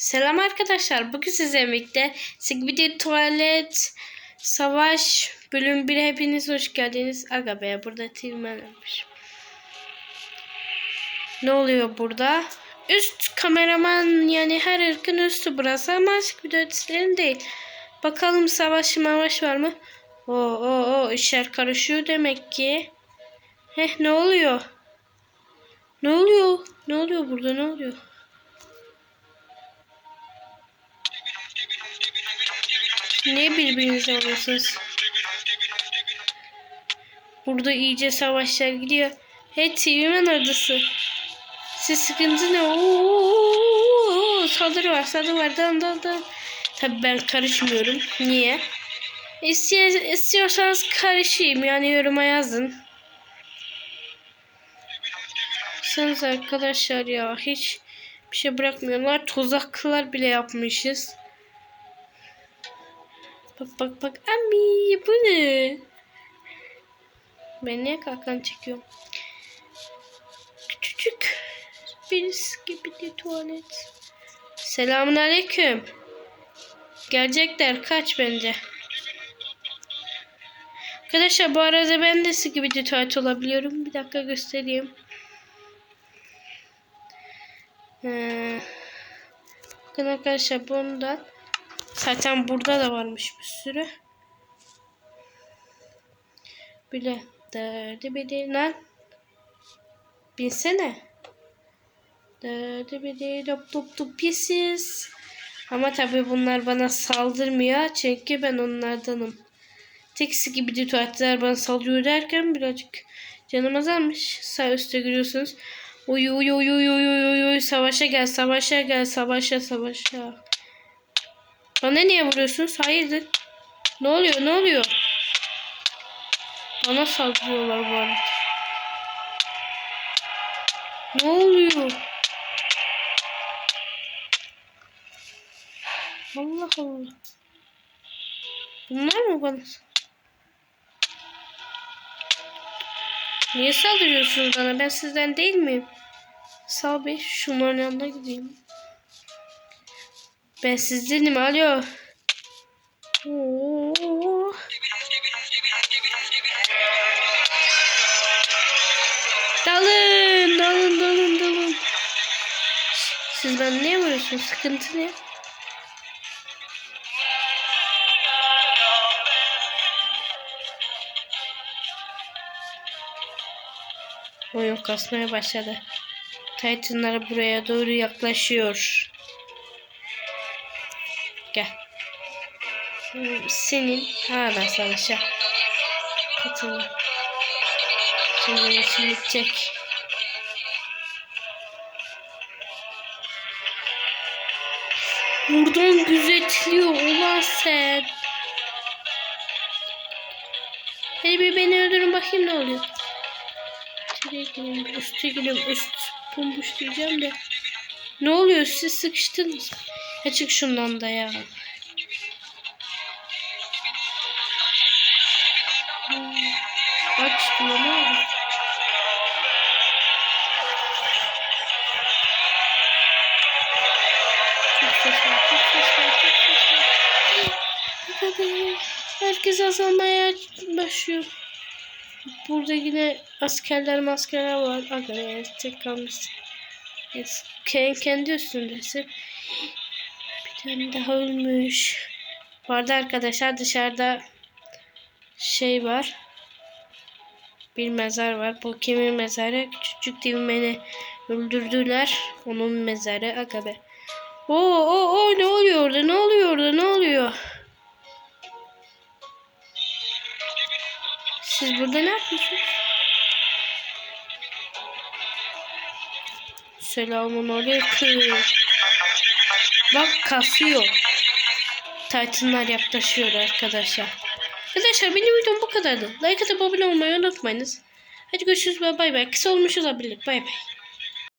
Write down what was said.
Selam arkadaşlar. Bugün sizlerle birlikte Sigmidi Tuvalet Savaş bölüm 1'e hepiniz hoş geldiniz. Aga be burada tilmen olmuş. Ne oluyor burada? Üst kameraman yani her ırkın üstü burası ama Sigmidi değil. Bakalım savaş mavaş var mı? Oo, oo, oo işler karışıyor demek ki. Heh ne oluyor? Ne oluyor? Ne oluyor burada ne oluyor? Niye birbirinize vuruyorsunuz? Burada iyice savaşlar gidiyor. Hey TV'men ordusu. Siz sıkıntı ne? Oo, saldırı var saldırı var. Dan dan dan. Tabi ben karışmıyorum. Niye? İstiyor, istiyorsanız karışayım. Yani yoruma yazın. Sanız arkadaşlar ya hiç bir şey bırakmıyorlar. Tuzaklar bile yapmışız. Bak bak bak. Ami bu ne? Ben niye kalkan çekiyorum? Küçücük bir gibi bir tuvalet. Selamun aleyküm. Gelecekler kaç bence. Arkadaşlar bu arada ben de gibi bir tuvalet olabiliyorum. Bir dakika göstereyim. Ee, bakın arkadaşlar bundan Zaten burada da varmış bir sürü. Bile derdi lan. Binsene. Derdi bedi dop dop dop pieces. Ama tabi bunlar bana saldırmıyor. Çünkü ben onlardanım. Teksi gibi dituatlar bana saldırıyor derken birazcık canım azalmış. Sağ üstte görüyorsunuz. Uy uy uy uy uy uy uy savaşa gel savaşa gel savaşa savaşa. Bana niye vuruyorsunuz? Hayırdır? Ne oluyor? Ne oluyor? Bana saldırıyorlar bu arada. Ne oluyor? Allah Allah. Bunlar mı bana? Niye saldırıyorsunuz bana? Ben sizden değil miyim? Sağ bir şunların yanına gideyim. Ben sizdenim alo. Oo. Dalın dalın dalın dalın. Siz ben ne vuruyorsunuz? Sıkıntı ne? Oyun kasmaya başladı. Titanlar buraya doğru yaklaşıyor. Gel. Senin hala savaşa katılın. Şimdi işim bitecek. Buradan gözetliyor ulan sen. Hadi bir beni öldürün bakayım ne oluyor. İçeriye gireyim, üstü gireyim, üst bomboş diyeceğim de. Ne oluyor siz sıkıştınız. Ya çık şundan da ya. Bak. Hadi. Herkes azalmaya başlıyor. Burada yine askerler maskerler var. Aga ya tek kalmış. Evet, kendi üstündesin. Tane daha ölmüş. Bu arada arkadaşlar dışarıda şey var. Bir mezar var. Bu kimin mezarı? Küçücük divmeni öldürdüler. Onun mezarı. Aga be. Oo, oo, oo, ne oluyor orada? Ne oluyor orada? Ne oluyor? Siz burada ne yapıyorsunuz? Selamun aleyküm. Bak kasıyor. Titanlar yaklaşıyor arkadaşlar. Arkadaşlar benim videom bu kadardı. Like atıp abone olmayı unutmayınız. Hadi görüşürüz bay bay. Kısa olmuş olabilir. Bay bay.